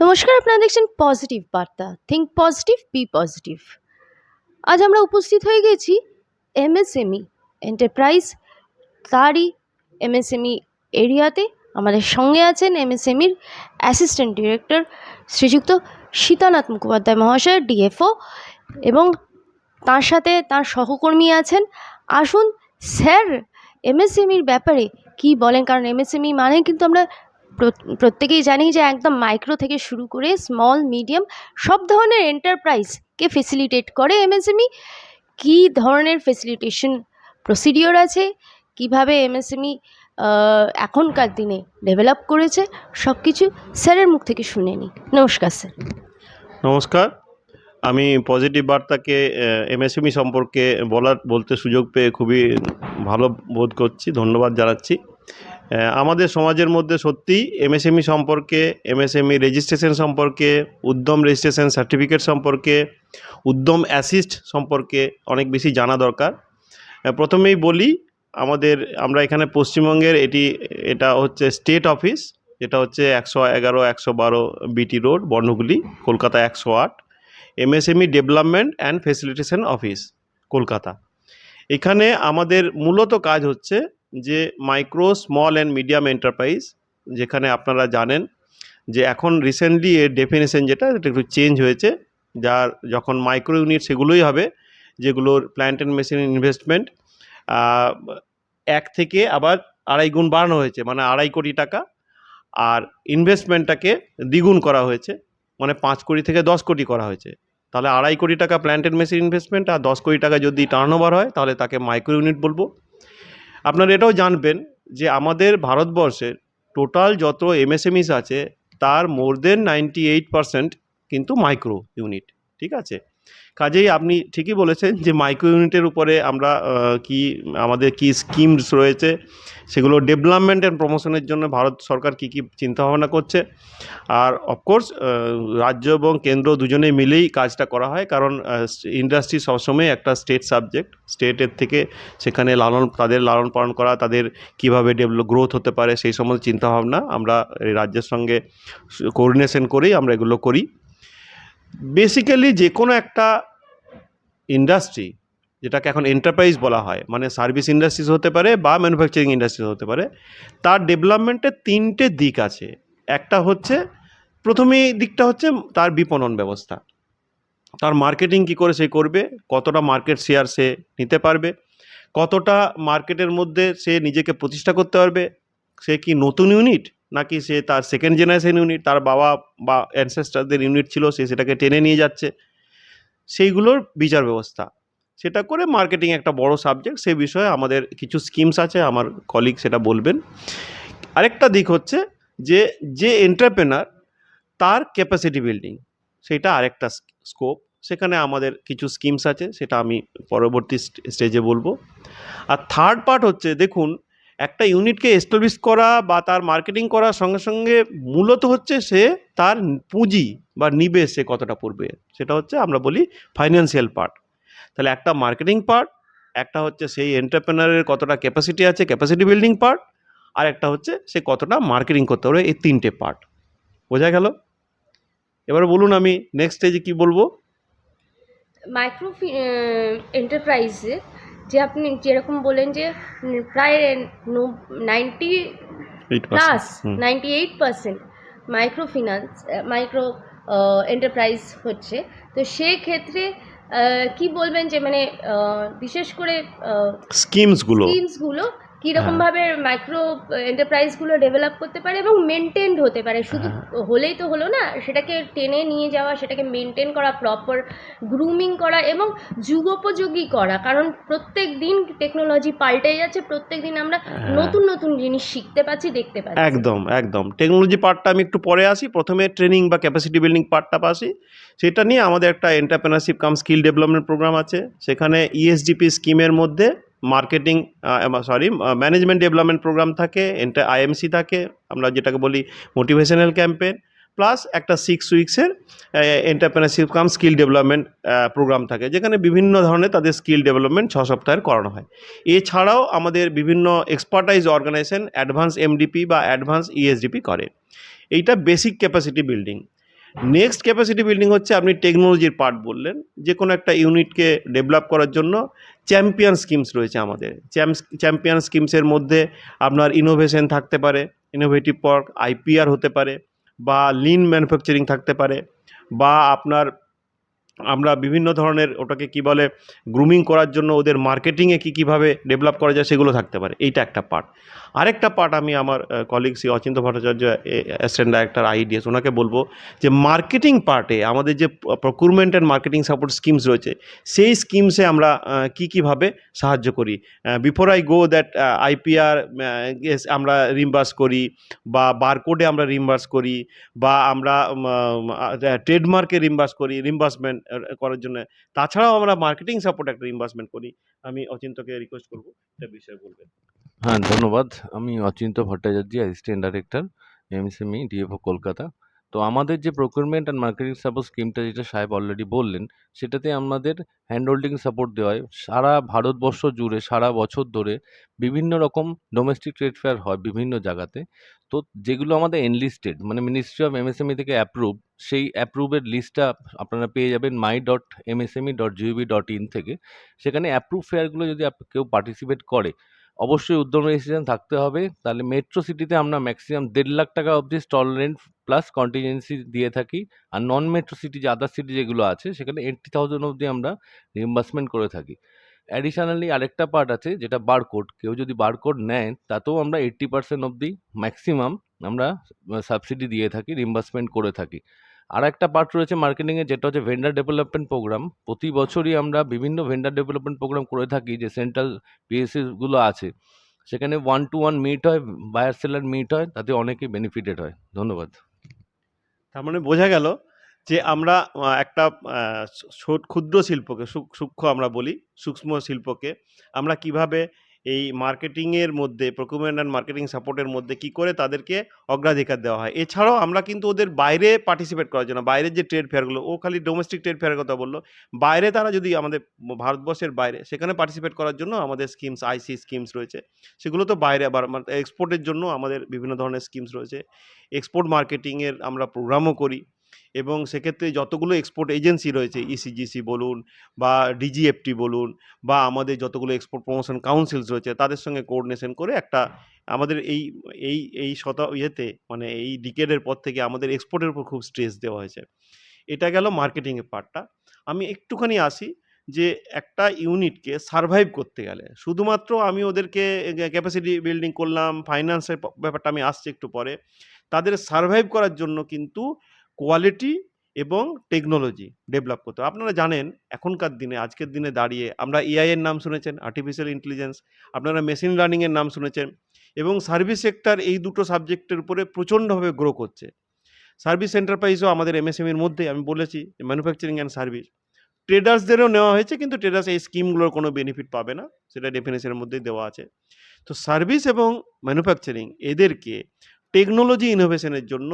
নমস্কার, আপনারা দেখছেন পজিটিভ বার্তা। থিঙ্ক পজিটিভ বি পজিটিভ আজ আমরা উপস্থিত হয়ে গেছি এমএসএমই এন্টারপ্রাইজ তারই এমএসএমই এরিয়াতে। আমাদের সঙ্গে আছেন এমএসএমইর অ্যাসিস্ট্যান্ট ডিরেক্টর শ্রীযুক্ত সীতানাথ মুখোপাধ্যায় মহাশয় ডিএফও এবং তার সাথে তার সহকর্মী আছেন। আসুন, স্যার এমএসএমইর ব্যাপারে কি বলেন? কারণ এমএসএমই মানে কিন্তু আমরা প্রত্যেকেই জানি যে একদম মাইক্রো থেকে শুরু করে স্মল মিডিয়াম সব ধরনের এন্টারপ্রাইজকে ফেসিলিটেট করে এমএসএমই কী ধরনের ফেসিলিটেশন প্রসিডিওর আছে? কীভাবে এমএসএমই এখনকার দিনে ডেভেলপ করেছে? সব কিছু স্যারের মুখ থেকে শুনে নিই। নমস্কার, স্যার। নমস্কার। আমি পজিটিভ বার্তাকে এমএসএমই সম্পর্কে বলার, বলতে সুযোগ পেয়ে খুবই ভালো বোধ করছি। ধন্যবাদ জানাচ্ছি। আমাদের সমাজের মধ্যে সত্যিই এমএসএমই সম্পর্কে এমএসএমই রেজিস্ট্রেশন সম্পর্কে, উদ্যম রেজিস্ট্রেশন সার্টিফিকেট সম্পর্কে, উদ্যম অ্যাসিস্ট সম্পর্কে অনেক বেশি জানা দরকার। প্রথমেই বলি, আমাদের, আমরা এখানে পশ্চিমবঙ্গের এটি, এটা হচ্ছে স্টেট অফিস যেটা হচ্ছে একশো এগারো, একশো বারো বিটি রোড বর্ণগুলি কলকাতা একশো আট। MSME development and facilitation office Kolkata. এখানে আমাদের মূলত কাজ হচ্ছে যে micro small and medium enterprise যেখানে আপনারা জানেন যে এখন রিসেন্টলি এর ডেফিনেশন যেটা এটা একটু চেঞ্জ হয়েছে, যার যখন মাইক্রো ইউনিট সেগুলোই হবে, যেগুলোর প্ল্যান্ট অ্যান্ড মেশিন ইনভেস্টমেন্ট এক থেকে আবার আড়াই গুণ বাড়ানো হয়েছে মানে আড়াই কোটি টাকা, আর ইনভেস্টমেন্টটাকে দ্বিগুণ করা হয়েছে মানে পাঁচ কোটি থেকে দশ কোটি করা হয়েছে। তাহলে আড়াই কোটি টাকা প্ল্যান্টেড মেশিন ইনভেস্টমেন্ট আর দশ কোটি টাকা যদি টার্ন হয়, তাহলে তাকে মাইক্রো ইউনিট বলব। আপনারা এটাও জানবেন যে আমাদের ভারতবর্ষের টোটাল যত এমএসএমইস আছে, তার more than ninety eight percent কিন্তু মাইক্রো ইউনিট ঠিক আছে? কাজেই আপনি ঠিকই বলেছেন যে মাইক্রো ইউনিটের উপরে আমরা কি, আমাদের কি স্কিমস রয়েছে, সেগুলো ডেভেলপমেন্ট অ্যান্ড প্রমোশনের জন্য ভারত সরকার কী কী চিন্তাভাবনা করছে। আর অফকোর্স রাজ্য এবং কেন্দ্র দুজনে মিলেই কাজটা করা হয়, কারণ ইন্ডাস্ট্রি সবসময় একটা স্টেট সাবজেক্ট স্টেটের থেকে সেখানে লালন, তাদের লালন পালন করা, তাদের কীভাবে ডেভেলপ গ্রোথ হতে পারে, সেই সমস্ত চিন্তাভাবনা আমরা রাজ্যের সঙ্গে কোঅর্ডিনেশন করেই আমরা এগুলো করি। বেসিক্যালি যে কোনো একটা ইন্ডাস্ট্রি যেটাকে এখন এন্টারপ্রাইজ বলা হয় মানে সার্ভিস ইন্ডাস্ট্রিজ হতে পারে বা ম্যানুফ্যাকচারিং ইন্ডাস্ট্রিজ হতে পারে, তার ডেভেলপমেন্টের তিনটে দিক আছে। একটা হচ্ছে প্রথমেই দিকটা হচ্ছে তার বিপণন ব্যবস্থা। তার মার্কেটিং কী করে সে করবে, কতটা মার্কেট শেয়ার সে নিতে পারবে, কতটা মার্কেটের মধ্যে সে নিজেকে প্রতিষ্ঠা করতে পারবে, সে কি নতুন ইউনিট নাকি সে তার সেকেন্ড জেনারেশন ইউনিট তার বাবা বা অ্যানসেস্টারদের ইউনিট ছিল, সে সেটাকে টেনে নিয়ে যাচ্ছে। সেইগুলোর বিচার ব্যবস্থা। সেটা করে মার্কেটিং একটা বড় সাবজেক্ট সে বিষয়ে আমাদের কিছু স্কিমস আছে, আমার কলিগ সেটা বলবেন। আরেকটা দিক হচ্ছে যে যে এন্টারপ্রেনার তার ক্যাপাসিটি বিল্ডিং সেটা আরেকটা স্কোপ সেখানে আমাদের কিছু স্কিমস আছে, সেটা আমি পরবর্তী স্টেজে বলব। আর থার্ড পার্ট হচ্ছে, দেখুন একটা ইউনিটকে এস্টাবলিশ করা বা তার মার্কেটিং করার সঙ্গে সঙ্গে মূলত হচ্ছে সে তার পুঁজি বা নিবেশ সে কতটা পড়বে, সেটা হচ্ছে আমরা বলি ফাইন্যান্সিয়াল পার্ট তাহলে একটা মার্কেটিং পার্ট একটা হচ্ছে সেই এন্টারপ্রেনারের কতটা ক্যাপাসিটি আছে ক্যাপাসিটি বিল্ডিং পার্ট আর একটা হচ্ছে সে কতটা মার্কেটিং করতে পারবে এই তিনটে পার্ট বোঝা গেল? এবার বলুন আমি নেক্সট স্টেজে কি বলব? মাইক্রো এন্টারপ্রাইজে যে আপনি যেরকম বলেন যে প্রায় ninety plus. Ninety eight percent micro finance micro enterprise হচ্ছে তো সেক্ষেত্রে কি বলবেন যে মানে বিশেষ করে স্কিমসগুলো স্কিমসগুলো কীরকমভাবে মাইক্রো এন্টারপ্রাইজগুলো ডেভেলপ করতে পারে এবং মেনটেনড হতে পারে। শুধু হলেই তো হলো না সেটাকে টেনে নিয়ে যাওয়া সেটাকে মেনটেন করা প্রপার গ্রুমিং করা এবং যুগোপযোগী করা। কারণ প্রত্যেক দিন টেকনোলজি পাল্টে যাচ্ছে প্রত্যেক দিন আমরা হ্যাঁ। নতুন নতুন জিনিস শিখতে পাচ্ছি দেখতে পাচ্ছি। একদম একদম। টেকনোলজি পার্টটা আমি একটু পরে আসি। প্রথমে ট্রেনিং বা ক্যাপাসিটি বিল্ডিং পার্টটা আসি। সেটা নিয়ে আমাদের একটা entrepreneurship cum skill development programme আছে। সেখানে E ইএসডিপি স্কিমের মধ্যে marketing sorry management development programme থাকে এন্টার আইএমসি থাকে, আমরা যেটাকে বলি মোটিভেশনাল ক্যাম্পেন প্লাস একটা six উইক্সের entrepreneurship cum skill development programme থাকে, যেখানে বিভিন্ন ধরনের তাদের স্কিল ডেভেলপমেন্ট ছ সপ্তাহের করানো হয়। এছাড়াও আমাদের বিভিন্ন এক্সপার্টাইজ অর্গানাইজেশন অ্যাডভান্স এমডিপি বা অ্যাডভান্স ইএসডিপি করে। এইটা basic capacity building next capacity building হচ্ছে আপনি টেকনোলজির পার্ট বললেন যে কোনো একটা ইউনিটকে ডেভেলপ করার জন্য চ্যাম্পিয়ন স্কিমস রয়েছে আমাদের। চ্যাম্পিয়ন স্কিমসের মধ্যে আপনার ইনোভেশন থাকতে পারে ইনোভেটিভ পার্ক আইপিআর হতে পারে, বা লিন ম্যানুফ্যাকচারিং থাকতে পারে, বা আপনার, আমরা বিভিন্ন ধরনের ওটাকে কি বলে গ্রুমিং করার জন্য ওদের মার্কেটিংয়ে কী কীভাবে ডেভেলপ করা যায় সেগুলো থাকতে পারে। এইটা একটা পার্ট আরেকটা পার্ট আমি আমার colleague Shri Achinta Bhattacharya assistant director IDS ওনাকে বলব যে মার্কেটিং পার্টে আমাদের যে procurement and marketing support schemes রয়েছে, সেই স্কিমসে আমরা কি কীভাবে সাহায্য করি? Before I go that IPR আমরা রিম্বার্স করি বা বারকোডে আমরা রিম্বার্স করি বা আমরা ট্রেডমার্কে রিম্বার্স করি রিম্বার্সমেন্ট করার জন্য, তাছাড়াও আমরা মার্কেটিং সাপোর্ট একটা রিম্বার্সমেন্ট করি। আমি অচিন্তকে রিকোয়েস্ট করব, এটা বিষয়ে বলবেন। হ্যাঁ ধন্যবাদ। আমি Achinta Bhattacharya assistant director MSME DFO Kolkata তো আমাদের যে প্রকিউরমেন্ট অ্যান্ড মার্কেটিং সাপোর্ট স্কিমটা যেটা সাহেব অলরেডি বললেন, সেটাতে আমাদের হ্যান্ড হোল্ডিং সাপোর্ট দেওয়া হয়। সারা ভারতবর্ষ জুড়ে, সারা বছর ধরে বিভিন্ন রকম ডোমেস্টিক ট্রেড ফেয়ার হয় বিভিন্ন জায়গাতে। তো যেগুলো আমাদের এনলিস্টেড মানে মিনিস্ট্রি অফ এমএসএমই থেকে অ্যাপ্রুভ সেই অ্যাপ্রুভের লিস্টটা আপনারা পেয়ে যাবেন my dot MSME dot GOV dot in থেকে। সেখানে অ্যাপ্রুভ ফেয়ারগুলো যদি কেউ পার্টিসিপেট করে অবশ্যই উদ্যম রেজিস্ট্রেশন থাকতে হবে। তাহলে মেট্রো সিটিতে আমরা ম্যাক্সিমাম দেড় লাখ টাকা অবধি স্টল রেন্ট প্লাস কন্টিজেন্সি দিয়ে থাকি। আর নন মেট্রো সিটি যে আদার সিটি যেগুলো আছে, সেখানে এইট্টি থাউজেন্ড অবধি আমরা রিম্বার্সমেন্ট করে থাকি। অ্যাডিশনালি আরেকটা পার্ট আছে, যেটা বারকোড কেউ যদি বারকোড নেয়, তাতেও আমরা এইট্টি পার্সেন্ট অবধি ম্যাক্সিমাম আমরা সাবসিডি দিয়ে থাকি রিম্বার্সমেন্ট করে থাকি। আর একটা পার্ট রয়েছে মার্কেটিংয়ে যেটা হচ্ছে ভেন্ডার ডেভেলপমেন্ট প্রোগ্রাম প্রতি বছরই আমরা বিভিন্ন ভেন্ডার ডেভেলপমেন্ট প্রোগ্রাম করে থাকি, যে সেন্ট্রাল পিএসসিগুলো আছে। সেখানে ওয়ান টু ওয়ান মিট হয় বায়ার সেলার মিট হয়, তাতে অনেকেই বেনিফিটেড হয়। ধন্যবাদ। তার মানে বোঝা গেল যে আমরা একটা ক্ষুদ্র শিল্পকে সূক্ষ্ম আমরা বলি, সূক্ষ্ম শিল্পকে, আমরা কীভাবে এই মার্কেটিংয়ের মধ্যে প্রকুরমেন্ট অ্যান্ড মার্কেটিং সাপোর্টের মধ্যে কি করে তাদেরকে অগ্রাধিকার দেওয়া হয়? এছাড়াও আমরা কিন্তু ওদের বাইরে পার্টিসিপেট করার জন্য বাইরের যে ট্রেড ফেয়ারগুলো ও খালি ডোমেস্টিক ট্রেড ফেয়ারের কথা বলল, বাইরে তারা যদি আমাদের ভারতবর্ষের বাইরে, সেখানে পার্টিসিপেট করার জন্য আমাদের স্কিমস আইসি স্কিমস রয়েছে, সেগুলো তো বাইরে আবার এক্সপোর্টের জন্য আমাদের বিভিন্ন ধরনের স্কিমস রয়েছে। এক্সপোর্ট মার্কেটিংয়ের আমরা প্রোগ্রামও করি। এবং সেক্ষেত্রে যতগুলো এক্সপোর্ট এজেন্সি রয়েছে ইসিজিসি বলুন বা ডিজিএফটি বলুন বা আমাদের যতগুলো এক্সপোর্ট প্রমোশন কাউন্সিলস রয়েছে, তাদের সঙ্গে কোঅর্ডিনেশন করে একটা আমাদের এই এই এই শত ইয়েতে মানে এই ডিকেডের পর থেকে আমাদের এক্সপোর্টের উপর খুব স্ট্রেস দেওয়া হয়েছে। এটা গেল মার্কেটিংয়ের পার্টটা আমি একটুখানি আসি যে একটা ইউনিটকে সারভাইভ করতে গেলে, শুধুমাত্র আমি ওদেরকে ক্যাপাসিটি বিল্ডিং করলাম ফাইন্যান্সের ব্যাপারটা আমি আসছি একটু পরে, তাদের সারভাইভ করার জন্য কিন্তু কোয়ালিটি এবং টেকনোলজি ডেভেলপ করতে। আপনারা জানেন, এখনকার দিনে, আজকের দিনে দাঁড়িয়ে আমরা এআই এর নাম শুনেছেন আর্টিফিশিয়াল ইন্টেলিজেন্স আপনারা মেশিন লার্নিংয়ের নাম শুনেছেন এবং সার্ভিস সেক্টর এই দুটো সাবজেক্টের উপরে প্রচণ্ডভাবে গ্রো করছে সার্ভিস এন্টারপ্রাইজও আমাদের এমএসএমইর মধ্যে আমি বলেছি ম্যানুফ্যাকচারিং অ্যান্ড সার্ভিস ট্রেডার্সদেরও নেওয়া হয়েছে কিন্তু ট্রেডার্স এই স্কিমগুলোর কোনো বেনিফিট পাবে না, সেটা ডেফিনেশনের মধ্যেই দেওয়া আছে তো সার্ভিস এবং ম্যানুফ্যাকচারিং এদেরকে টেকনোলজি ইনোভেশনের জন্য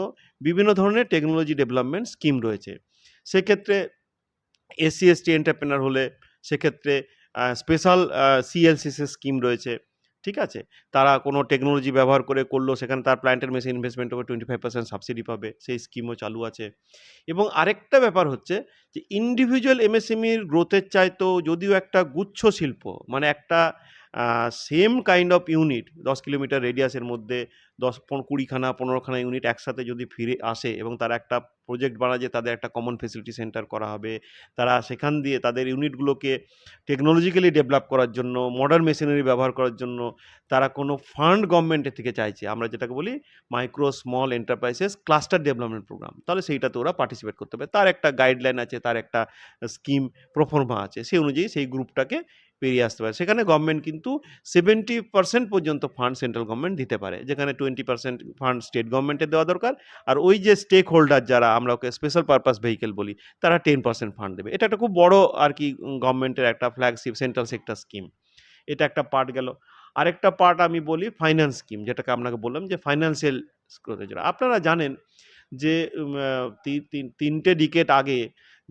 বিভিন্ন ধরনের টেকনোলজি ডেভেলপমেন্ট স্কিম রয়েছে। সেক্ষেত্রে এসসি এসটি এন্টারপ্রেনার হলে সেক্ষেত্রে স্পেশাল সিএলসিসি স্কিম রয়েছে, ঠিক আছে? তারা কোনো টেকনোলজি ব্যবহার করে করল, সেখানে তার প্ল্যান্টের মেশিন ইনভেস্টমেন্ট ওপর টোয়েন্টি ফাইভ পার্সেন্ট সাবসিডি পাবে, সেই স্কিমও চালু আছে। এবং আরেকটা ব্যাপার হচ্ছে যে ইন্ডিভিজুয়াল এমএসএমইর গ্রোথের চাইতেও যদিও একটা গুচ্ছ শিল্প মানে একটা সেম কাইন্ড অফ ইউনিট দশ কিলোমিটার রেডিয়াসের মধ্যে, দশ কুড়িখানা, পনেরোখানা ইউনিট একসাথে যদি ফিরে আসে এবং তারা একটা প্রজেক্ট বানায় যে তাদের একটা কমন ফেসিলিটি সেন্টার করা হবে, তারা সেখান দিয়ে তাদের ইউনিটগুলোকে টেকনোলজিক্যালি ডেভেলপ করার জন্য মডার্ন মেশিনারি ব্যবহার করার জন্য, তারা কোনো ফান্ড গভর্নমেন্টের থেকে চাইছে। আমরা যেটাকে বলি micro small enterprises cluster development programme তাহলে সেইটাতে ওরা পার্টিসিপেট করতে হবে তার একটা গাইডলাইন আছে, তার একটা স্কিম প্রফর্মা আছে। সেই অনুযায়ী সেই গ্রুপটাকে পেরিয়ে আসতে পারে। সেখানে গভর্নমেন্ট কিন্তু সেভেন্টি পার্সেন্ট পর্যন্ত ফান্ড সেন্ট্রাল গভর্নমেন্ট দিতে পারে। যেখানে টোয়েন্টি পার্সেন্ট ফান্ড স্টেট গভর্নমেন্টের দেওয়া দরকার। আর ওই যে স্টেক হোল্ডার যারা, আমরা ওকে স্পেশাল পারপাস ভেহিকেল বলি, তারা টেন পার্সেন্ট ফান্ড দেবে। এটা একটা খুব বড় আর কি গভর্নমেন্টের একটা ফ্ল্যাগশিপ সেন্ট্রাল সেক্টর স্কিম এটা একটা পার্ট গেল। আরেকটা পার্ট আমি বলি ফাইন্যান্স স্কিম যেটাকে আপনাকে বললাম যে ফাইন্যান্সিয়াল আপনারা জানেন যে তিনটে ডিকেট আগে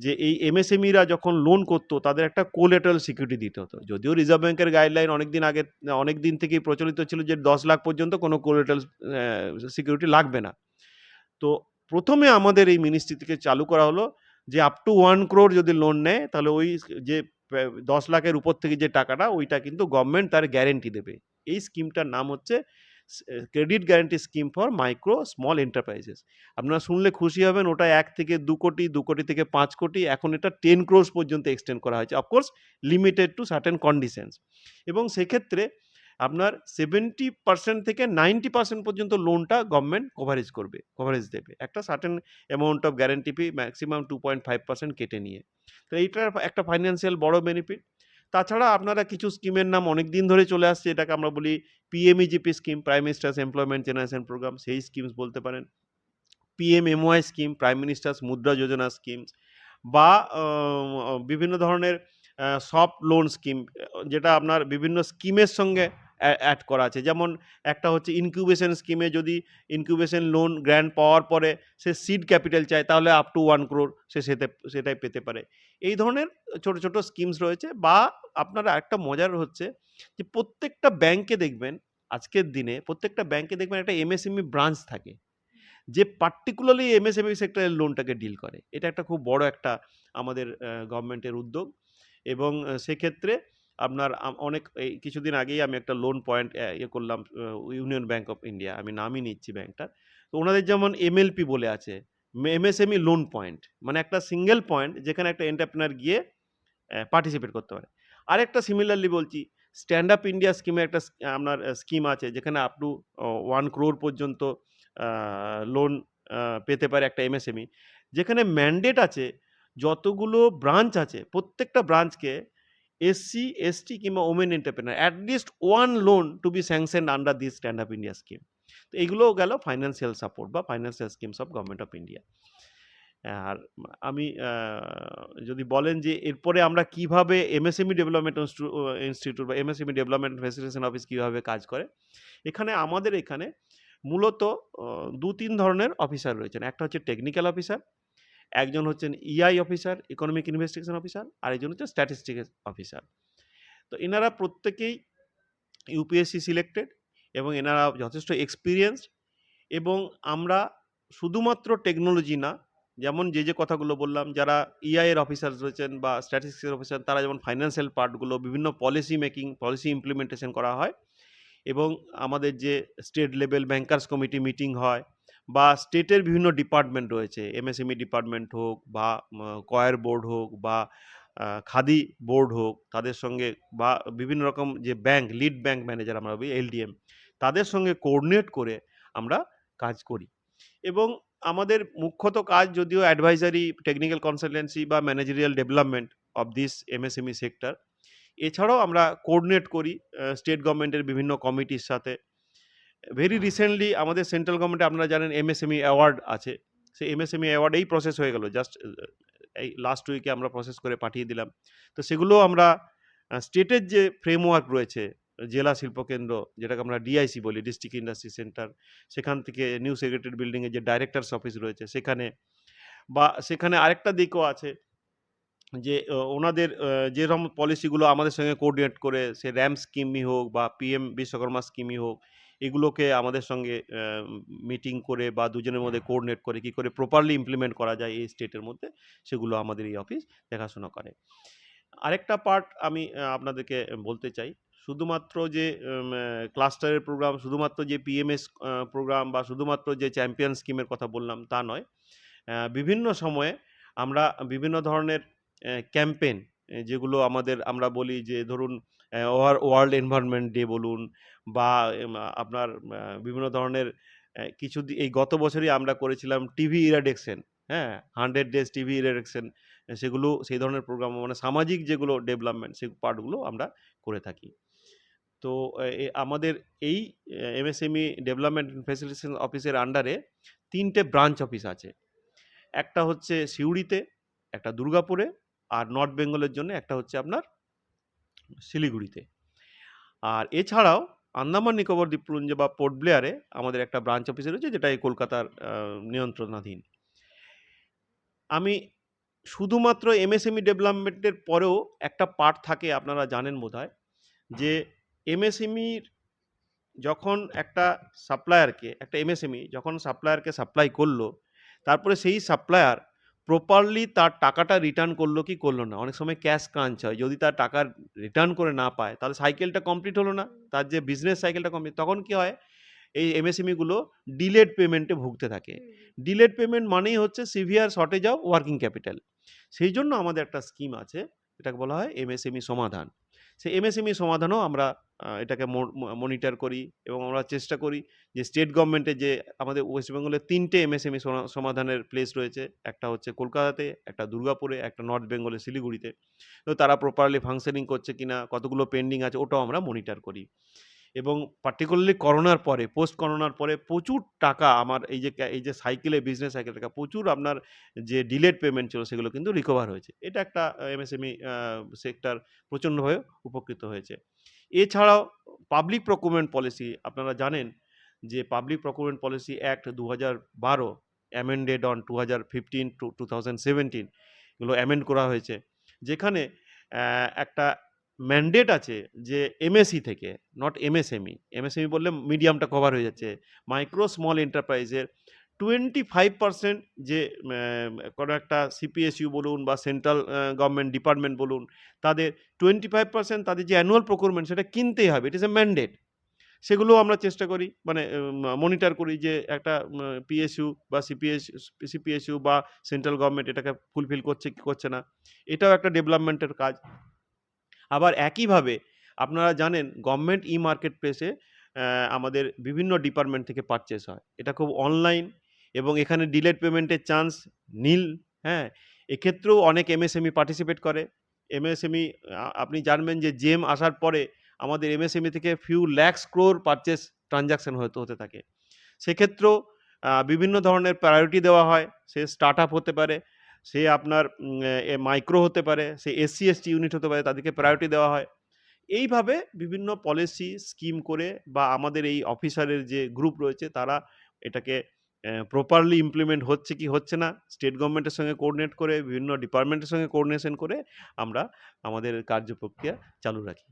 যে এই এমএসএমইরা যখন লোন করতো, তাদের একটা কোলেটারাল সিকিউরিটি দিতে হতো। যদিও রিজার্ভ ব্যাংকের গাইডলাইন অনেক দিন আগে, অনেক দিন থেকেই প্রচলিত ছিল যে দশ লাখ পর্যন্ত কোনো কোলেটারাল সিকিউরিটি লাগবে না। তো প্রথমে আমাদের এই মিনিস্ট্রি থেকে চালু করা হলো যে আপ টু ওয়ান ক্রোর যদি লোন নেয়, তাহলে ওই যে দশ লাখের উপর থেকে যে টাকাটা, ওইটা কিন্তু গভর্নমেন্ট তার গ্যারেন্টি দেবে। এই স্কিমটার নাম হচ্ছে credit guarantee scheme for micro small enterprises আপনারা শুনলে খুশি হবেন, ওটা এক থেকে দু কোটি দু কোটি থেকে পাঁচ কোটি, এখন এটা টেন ক্রোর্স পর্যন্ত এক্সটেন্ড করা হয়েছে। Of course limited to certain conditions এবং সেক্ষেত্রে আপনার সেভেন্টি পার্সেন্ট থেকে নাইনটি পার্সেন্ট পর্যন্ত লোনটা গভর্নমেন্ট কভারেজ করবে কভারেজ দেবে। একটা certain amount of guarantee fee maximum two point five percent কেটে নিয়ে। তো এইটার একটা ফাইন্যান্সিয়াল বড় বেনিফিট তাছাড়া আপনারা কিছু স্কিমের নাম অনেক দিন ধরে চলে আসছে, এটাকে আমরা বলি PMEGP scheme prime minister's employment generation programme সেই স্কিমস বলতে পারেন। পিএমএমওয়াই scheme prime ministers Mudra Yojana schemes বা বিভিন্ন ধরনের সফট লোন স্কিম যেটা আপনার বিভিন্ন স্কিমের সঙ্গে অ্যাড করা আছে। যেমন একটা হচ্ছে ইনকিউবেশন স্কিমে যদি ইনকিউবেশন লোন গ্র্যান্ড পাওয়ার পরে সে সিড ক্যাপিটাল চায়, তাহলে আপ টু ওয়ান ক্রোর সে সেতে, সেটাই পেতে পারে। এই ধরনের ছোট ছোট স্কিমস রয়েছে বা আপনারা একটা মজার হচ্ছে যে প্রত্যেকটা ব্যাংকে দেখবেন, আজকের দিনে প্রত্যেকটা ব্যাংকে দেখবেন একটা এমএসএমই ব্রাঞ্চ থাকে, যে পার্টিকুলারলি এমএসএমই সেক্টরের লোনটাকে ডিল করে। এটা একটা খুব বড় একটা আমাদের গভর্নমেন্টের উদ্যোগ এবং সেক্ষেত্রে আপনার অনেক, এই কিছুদিন আগেই আমি একটা লোন পয়েন্ট ইয়ে করলাম ইউনিয়ন ব্যাঙ্ক অফ ইন্ডিয়া আমি নামই নিচ্ছি ব্যাংকটার তো ওনাদের যেমন এমএলপি বলে আছে এমএসএমই লোন পয়েন্ট মানে একটা সিঙ্গেল পয়েন্ট যেখানে একটা এন্টারপ্রেনার গিয়ে পার্টিসিপেট করতে পারে। আরেকটা সিমিলারলি বলছি স্ট্যান্ড আপ ইন্ডিয়া স্কিমে একটা আপনার স্কিম আছে, যেখানে আপ টু ওয়ান ক্রোর পর্যন্ত লোন পেতে পারে একটা এমএসএমই যেখানে ম্যান্ডেট আছে, যতগুলো ব্রাঞ্চ আছে, প্রত্যেকটা ব্রাঞ্চকে এসসি এসটি কিংবা women entrepreneur at least one loan to be sanction under this Stand Up India scheme তো এগুলোও গেল ফাইন্যান্সিয়াল সাপোর্ট বা financial schemes of government of India আর আমি যদি বলেন যে এরপরে আমরা কীভাবে এমএসএমই ডেভেলপমেন্ট ইনস্টিটিউট বা এমএসএমই ডেভেলপমেন্ট ফ্যাসিলিটেশন অফিস কীভাবে কাজ করে, এখানে আমাদের এখানে মূলত দু তিন ধরনের অফিসার রয়েছেন। একটা হচ্ছে টেকনিক্যাল অফিসার একজন হচ্ছেন EI officer economic investigation officer আর একজন হচ্ছে স্ট্যাটিস্টিক্স অফিসার তো এনারা প্রত্যেকেই ইউপিএসসি সিলেক্টেড এবং এনারা যথেষ্ট এক্সপিরিয়েন্সড এবং আমরা শুধুমাত্র টেকনোলজি না, যেমন যে যে কথাগুলো বললাম, যারা ইআইয়ের এর অফিসার রয়েছেন বা স্ট্যাটিস্টিক্সের অফিসার তারা যেমন ফাইন্যান্সিয়াল পার্টগুলো বিভিন্ন পলিসি মেকিং পলিসি ইমপ্লিমেন্টেশন করা হয় এবং আমাদের যে state level bankers committee meeting হয় বা স্টেটের বিভিন্ন ডিপার্টমেন্ট রয়েছে। এমএসএমই ডিপার্টমেন্ট হোক বা কয়ার বোর্ড হোক বা খাদি বোর্ড হোক, তাদের সঙ্গে বা বিভিন্ন রকম যে ব্যাংক, লিড ব্যাংক ম্যানেজার আমরা বলি, এলডিএম, তাদের সঙ্গে কোঅর্ডিনেট করে আমরা কাজ করি। এবং আমাদের মুখ্যত কাজ যদিও অ্যাডভাইজারি, টেকনিক্যাল কনসালটেন্সি বা managerial development of this MSME sector, এছাড়াও আমরা কোঅর্ডিনেট করি স্টেট গভর্নমেন্টের বিভিন্ন কমিটির সাথে ভেরি রিসেন্টলি আমাদের সেন্ট্রাল গভর্নমেন্টে আপনারা জানেন এমএসএমই অ্যাওয়ার্ড আছে। সেই এমএসএমই অ্যাওয়ার্ড এই প্রসেস হয়ে গেল। জাস্ট এই লাস্ট উইকে আমরা প্রসেস করে পাঠিয়ে দিলাম। তো সেগুলো আমরা স্টেটের যে ফ্রেমওয়ার্ক রয়েছে, জেলা শিল্পকেন্দ্র যেটাকে আমরা ডিআইসি বলি ডিস্ট্রিক্ট ইন্ডাস্ট্রি সেন্টার সেখান থেকে নিউ সেক্রেটারি বিল্ডিংয়ে যে ডাইরেক্টরস অফিস রয়েছে, সেখানে বা সেখানে আরেকটা দিকও আছে যে ওনাদের যেরকম পলিসিগুলো আমাদের সঙ্গে কোঅর্ডিনেট করে, সে র্যাম স্কিমই হোক বা পিএম বিশ্বকর্মা স্কিমই হোক এগুলোকে আমাদের সঙ্গে মিটিং করে বা দুজনের মধ্যে কোঅর্ডিনেট করে, কি করে প্রপারলি ইমপ্লিমেন্ট করা যায় এই স্টেটের মধ্যে, সেগুলো আমাদের এই অফিস দেখাশোনা করে। আরেকটা পার্ট আমি আপনাদেরকে বলতে চাই, শুধুমাত্র যে ক্লাস্টারের প্রোগ্রাম শুধুমাত্র যে পিএমএস প্রোগ্রাম বা শুধুমাত্র যে চ্যাম্পিয়ন স্কিমের কথা বললাম তা নয় বিভিন্ন সময়ে আমরা বিভিন্ন ধরনের ক্যাম্পেন যেগুলো আমাদের আমরা বলি যে ধরুন ওয়ার্ল্ড এনভায়রনমেন্ট ডে বলুন বা আপনার বিভিন্ন ধরনের কিছু এই গত বছরই আমরা করেছিলাম টিভি ইরাডেকশন হ্যাঁ? হান্ড্রেড ডেজ টিভি ইরাডেকশন সেগুলো, সেই ধরনের প্রোগ্রাম মানে সামাজিক যেগুলো ডেভেলপমেন্ট, সেই পার্টগুলো আমরা করে থাকি। তো আমাদের এই এমএসএমই ডেভেলপমেন্ট ফ্যাসিলিটেশন অফিসের আন্ডারে তিনটে ব্রাঞ্চ অফিস আছে। একটা হচ্ছে সিউড়িতে, একটা দুর্গাপুরে আর নর্থ বেঙ্গলের জন্য একটা হচ্ছে আপনার শিলিগুড়িতে। আর এছাড়াও আন্দামান নিকোবর দ্বীপপুঞ্জ বা পোর্ট ব্লেয়ারে আমাদের একটা ব্রাঞ্চ অফিস রয়েছে যেটা এই কলকাতার নিয়ন্ত্রণাধীন। আমি শুধুমাত্র এমএসএমই ডেভেলপমেন্টের পরেও একটা পার্ট থাকে আপনারা জানেন বোধহয়, যে এমএসএমইর যখন একটা সাপ্লায়ারকে একটা এমএসএমই যখন সাপ্লায়ারকে সাপ্লাই করল, তারপরে সেই সাপ্লায়ার প্রপারলি তার টাকাটা রিটার্ন করল কি করল না? অনেক সময় ক্যাশ ক্রাঞ্চ হয়। যদি তার টাকা রিটার্ন করে না পায় তাহলে সাইকেলটা কমপ্লিট হলো না। তার যে বিজনেস সাইকেলটা কমপ্লিট তখন কি হয়? এই এমএসএমইগুলো ডিলেড পেমেন্টে ভুগতে থাকে। ডিলেড পেমেন্ট মানেই হচ্ছে severe shortage of working capital সেই জন্য আমাদের একটা স্কিম আছে এটাকে বলা হয় এমএসএমই সমাধান। সেই এমএসএমই সমাধানও আমরা এটাকে মনিটর করি এবং আমরা চেষ্টা করি যে স্টেট গভর্নমেন্টে যে আমাদের ওয়েস্ট বেঙ্গলের তিনটে এমএসএমই সমাধানের প্লেস রয়েছে। একটা হচ্ছে কলকাতাতে, একটা দুর্গাপুরে, একটা নর্থ বেঙ্গলের শিলিগুড়িতে। তো তারা প্রপারলি ফাংশনিং করছে কিনা, কতগুলো পেন্ডিং আছে, ওটাও আমরা মনিটর করি। এবং পার্টিকুলারলি করোনার পরে পোস্ট করোনার পরে প্রচুর টাকা আমার এই যে এই যে সাইকেলে বিজনেস সাইকেল টাকা, প্রচুর আপনার যে ডিলেড পেমেন্ট ছিল সেগুলো কিন্তু রিকভার হয়েছে। এটা একটা এমএসএমই সেক্টর প্রচণ্ডভাবে উপকৃত হয়েছে। এছাড়াও পাবলিক প্রকুরমেন্ট পলিসি আপনারা জানেন যে পাবলিক প্রকুরমেন্ট পলিসি অ্যাক্ট দু হাজার বারো অ্যামেন্ডেড অন টু হাজার fifteen to two thousand seventeen এগুলো অ্যামেন্ড করা হয়েছে। যেখানে একটা ম্যান্ডেট আছে যে এমএসই থেকে নট এমএসএমই এমএসএমই বললে মিডিয়ামটা কভার হয়ে যাচ্ছে। মাইক্রো স্মল এন্টারপ্রাইজের টোয়েন্টি ফাইভ পার্সেন্ট যে কোনো একটা সিপিএসইউ বলুন বা সেন্ট্রাল গভর্নমেন্ট ডিপার্টমেন্ট বলুন, তাদের টোয়েন্টি ফাইভ পার্সেন্ট তাদের যে অ্যানুয়াল প্রকুরমেন্ট সেটা কিনতেই হবে। ইট ইস এ ম্যান্ডেট সেগুলো আমরা চেষ্টা করি মানে মনিটর করি যে একটা পিএসইউ বা সিপিএস সিপিএসইউ বা সেন্ট্রাল গভর্নমেন্ট এটাকে ফুলফিল করছে কি করছে না। এটাও একটা ডেভেলপমেন্টের কাজ। আবার একইভাবে আপনারা জানেন গভর্নমেন্ট ই মার্কেট প্লেসে আমাদের বিভিন্ন ডিপার্টমেন্ট থেকে পারচেস হয়। এটা খুব অনলাইন এবং এখানে ডিলেট পেমেন্টের চান্স নীল হ্যাঁ? এক্ষেত্রেও অনেক এমএসএমই পার্টিসিপেট করে। এমএসএমই আপনি জানবেন যে জেম আসার পরে আমাদের এমএসএমই থেকে few lakhs crore purchase transaction হতে হতে থাকে। সেক্ষেত্রেও বিভিন্ন ধরনের প্রায়োরিটি দেওয়া হয়। সে স্টার্ট আপ হতে পারে। সে আপনার মাইক্রো হতে পারে, সে এসসি এসটি ইউনিট হতে পারে, তাদেরকে প্রায়োরিটি দেওয়া হয়। এইভাবে বিভিন্ন পলিসি স্কিম করে বা আমাদের এই অফিসারের যে গ্রুপ রয়েছে, তারা এটাকে প্রপারলি ইমপ্লিমেন্ট হচ্ছে কি হচ্ছে না স্টেট গভর্নমেন্টের সঙ্গে কোঅর্ডিনেট করে, বিভিন্ন ডিপার্টমেন্টের সঙ্গে কোঅর্ডিনেশন করে আমরা আমাদের কার্য প্রক্রিয়া চালু রাখি।